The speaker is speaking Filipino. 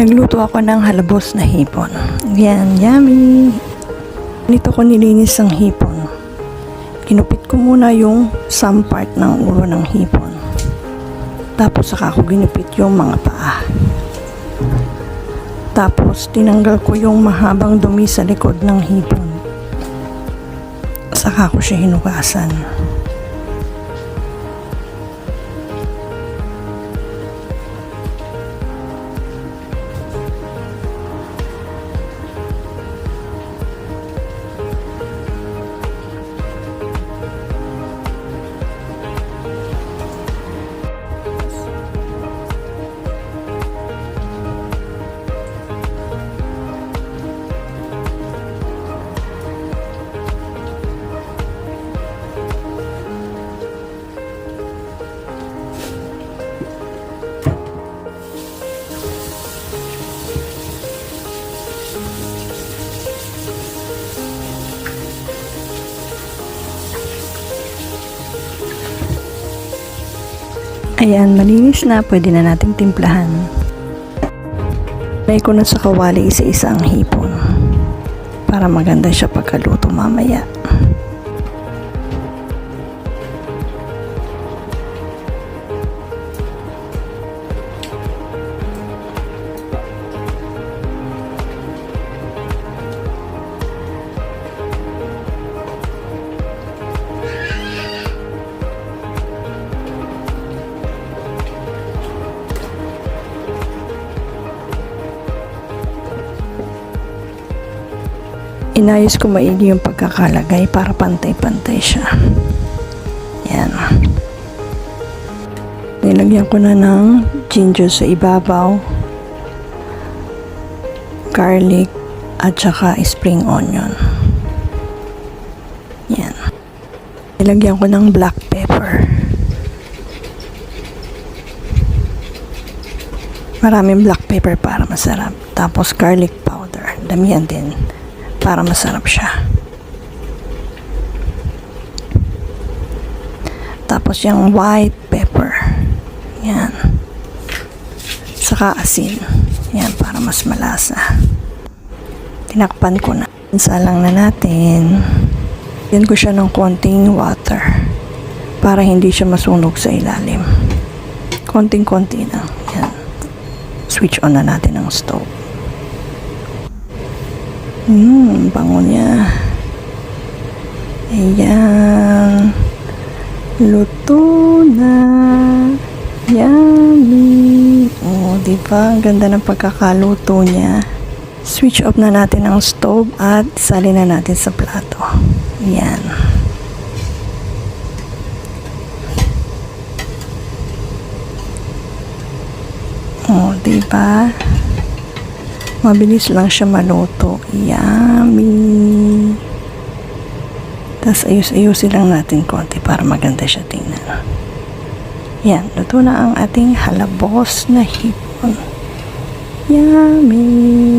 Nagluto ako ng halabos na hipon. Yan, yummy! Nito ko nilinis ang hipon. Kinupit ko muna yung some part ng ulo ng hipon. Tapos saka ko ginupit yung mga paa. Tapos tinanggal ko yung mahabang dumi sa likod ng hipon. Saka ko siya hinugasan. Ayan, malinis na. Pwede na nating timplahan. Lagay ko na sa kawali isa-isa ang hipon. Para maganda siya pagkaluto mamaya. Inayos ko maigi yung pagkakalagay para pantay-pantay siya. Yan. Nilagyan ko na ng ginger sa ibabaw, garlic, at saka spring onion. Yan. Nilagyan ko ng black pepper. Maraming black pepper para masarap. Tapos garlic powder. Damihan din para masarap siya. Tapos yung white pepper. Yan. Saka asin. Yan, para mas malasa. Tinakpan ko na. Salang na natin. Yan ko siya ng konting water para hindi siya masunog sa ilalim. Konting-konti na. Yan. Switch on na natin ang stove. Hmm, bango niya. Ayan. Luto na. Yummy. Oh, di ba? Ganda ng pagkakaluto niya. Switch off na natin ang stove at salin na natin sa plato. Ayan. Oh, di ba? Mabilis lang siya maluto. Yummy! Tapos ayos-ayusin lang natin konti para maganda siya tingnan. Yan, luto na ang ating halabos na hipon. Yummy!